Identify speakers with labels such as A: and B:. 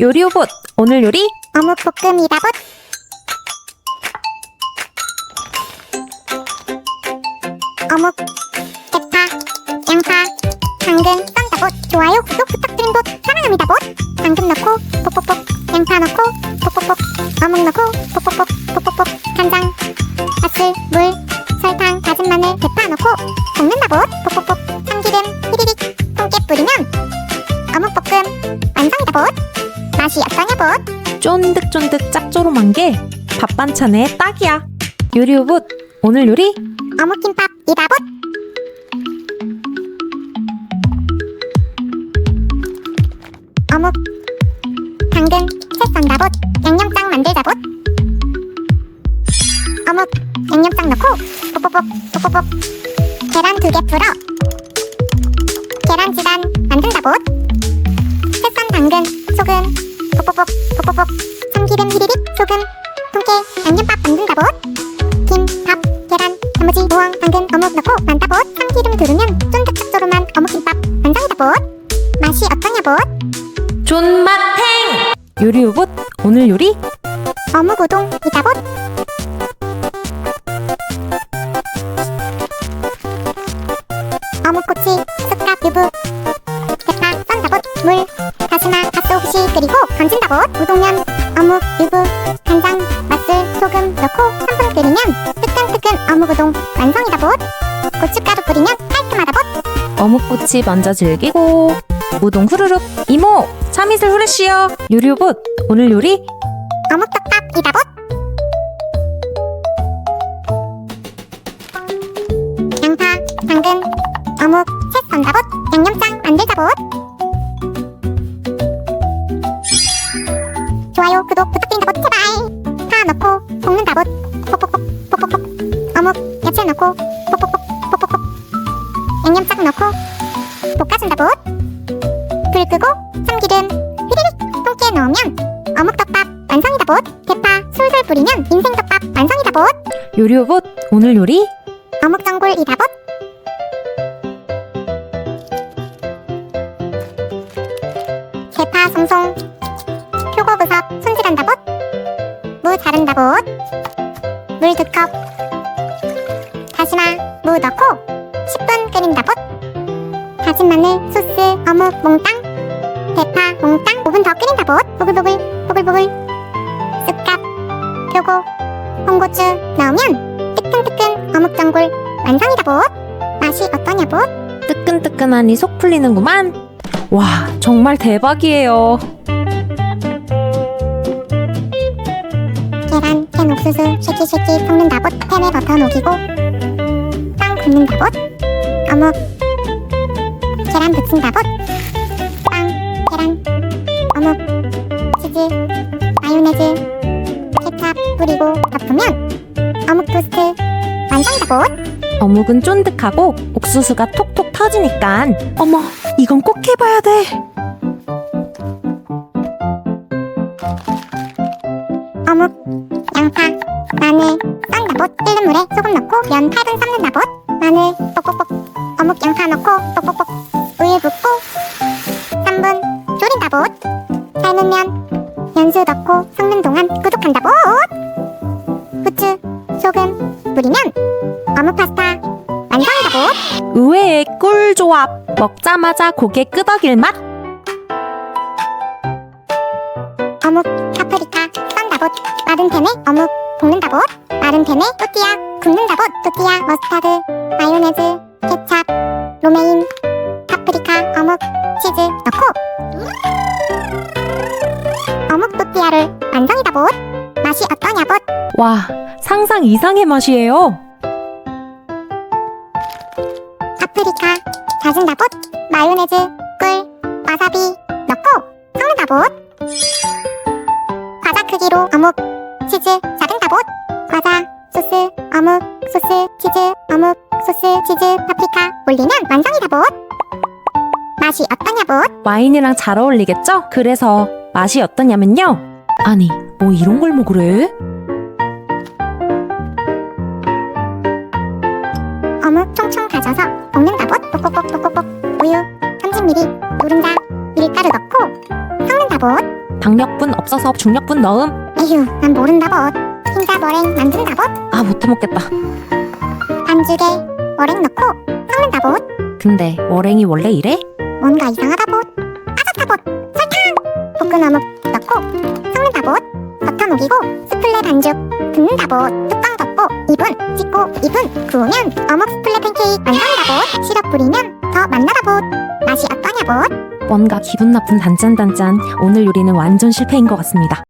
A: 요리 오봇. 오늘 요리?
B: 어묵 볶음이다 봇. 어묵 대파 양파 당근 썬다 봇. 좋아요 구독 부탁드린 봇 사랑합니다 봇. 당근 넣고 볶볶볶 양파 넣고 볶볶볶 어묵 넣고 볶볶볶 볶볶볶 간장 맛술 물 설탕 다진 마늘 대파 넣고 볶는다 봇. 볶볶볶 참기름 히리릭 통깨 뿌리면 맛이 어떠냐 봇?
A: 쫀득쫀득 짭조름한 게 밥 반찬에 딱이야. 요리오봇 오늘 요리?
B: 어묵김밥 이다봇. 어묵 당근 채 썬다봇. 양념장 만들자봇. 어묵 양념장 넣고 뽀뽀뽀 뽀뽀뽀 계란 두 개 풀어. 계란지단 만든다봇. 채썬 당근 소금 뽀뽀뽀 뽀뽀뽀. 참기름 히리릭 소금 통깨 양념밥 만든다 봇. 김, 밥, 계란, 단무지, 우엉, 당근, 어묵 넣고 만다 봇. 참기름 두르면 쫀득짭조름한 어묵김밥 완성이다 봇. 맛이 어떠냐 봇?
A: 존맛탱! 요리오봇 오늘 요리?
B: 어묵 우동 이다 봇. 어묵꼬치, 쑥갓, 유부 우동면, 어묵, 유부, 간장, 맛술, 소금 넣고 3분 끓이면 뜨끈뜨끈 어묵 우동 완성이다 봇. 고춧가루 뿌리면 깔끔하다 봇.
A: 어묵꼬치 먼저 즐기고 우동 후루룩 이모 참이슬 후레쉬요 요리오봇. 오늘 요리?
B: 어묵덮밥 이다 봇. 양파, 당근, 어묵, 채 썬다 봇. 양념장 만들자 봇 구독 부탁드린다봇 제발. 파 넣고 볶는다봇 뽁뽁뽁 뽁뽁뽁 어묵, 야채 넣고 뽁뽁뽁 뽁뽁뽁 양념장 넣고 볶아준다봇 불 끄고 참기름 휘리릭 통깨 넣으면 어묵덮밥 완성이다봇 대파 술술 뿌리면 인생덮밥 완성이다봇
A: 요리오봇. 오늘 요리?
B: 어묵전골이다봇 대파 송송 무 자른다봇 물두 컵. 다시마 무 넣고 10분 끓인다 봇. 다진 마늘 소스 어묵 몽땅. 대파 몽땅. 5분 더 끓인다 봇. 보글보글 보글보글. 쑥갓 표고 홍고추 넣으면 뜨끈뜨끈 어묵전골 완성이다 봇. 맛이 어떠냐 봇?
A: 뜨끈뜨끈하니 속 풀리는구만. 와 정말 대박이에요
B: 계란 캔 옥수수 쉐키쉐키 섞는다 봇 팬에 버터 녹이고 빵 굽는다 봇 어묵 계란 부친다 봇 빵 계란 어묵 치즈 마요네즈 케찹 뿌리고 덮으면 어묵 토스트 완성이다봇
A: 어묵은 쫀득하고 옥수수가 톡톡 터지니까. 어머 이건 꼭 해봐야 돼
B: 어묵, 양파, 마늘, 썬다봇, 끓는 물에 소금 넣고 면 8분 삶는다봇, 마늘, 뽁뽁뽁, 어묵, 양파 넣고 뽁뽁뽁, 우유 붓고 3분 졸인다봇, 삶은 면, 연수 넣고 섞는 동안 구독한다봇, 후추, 소금 뿌리면 어묵 파스타 완성이다봇,
A: 의외의 꿀 조합 먹자마자 고개 끄덕일 맛.
B: 어묵, 봇, 마른 팬에 어묵 볶는다 봇, 마른 팬에 또띠아 굽는다 봇, 또띠아, 머스타드, 마요네즈, 케찹, 로메인, 파프리카, 어묵, 치즈 넣고. 어묵 또띠아를 완성이다 봇. 맛이 어떠냐 봇?
A: 와 상상 이상의 맛이에요.
B: 파프리카, 다진다 봇, 마요네즈, 소스, 치즈, 파프리카 올리면 완성이다 봇. 맛이 어떠냐 봇?
A: 와인이랑 잘 어울리겠죠? 그래서 맛이 어떠냐면요 아니 뭐 이런 걸 먹으래?
B: 어묵 총총 다져서 볶는다봇. 볶볶볶 볶볶볶 우유, 30ml, 노른자, 밀가루 넣고 섞는다 봇.
A: 박력분 없어서 중력분 넣음
B: 에휴 난 모른다 봇 흰자 머랭 만든다 봇
A: 아 못 해 먹겠다
B: 반죽에 머랭 넣고 섞는다 봇.
A: 근데 머랭이 원래 이래?
B: 뭔가 이상하다 봇. 아삭다 봇. 설탕. 볶은 어묵 넣고 섞는다 봇. 버터 녹이고 스플레 반죽 붓는다 봇. 뚜껑 덮고 2분 찍고 2분 구우면 어묵 스플레 팬케이크 완성이다 봇. 시럽 뿌리면 더 맛나다 봇. 맛이 어떠냐 봇?
A: 뭔가 기분 나쁜 단짠단짠. 오늘 요리는 완전 실패인 것 같습니다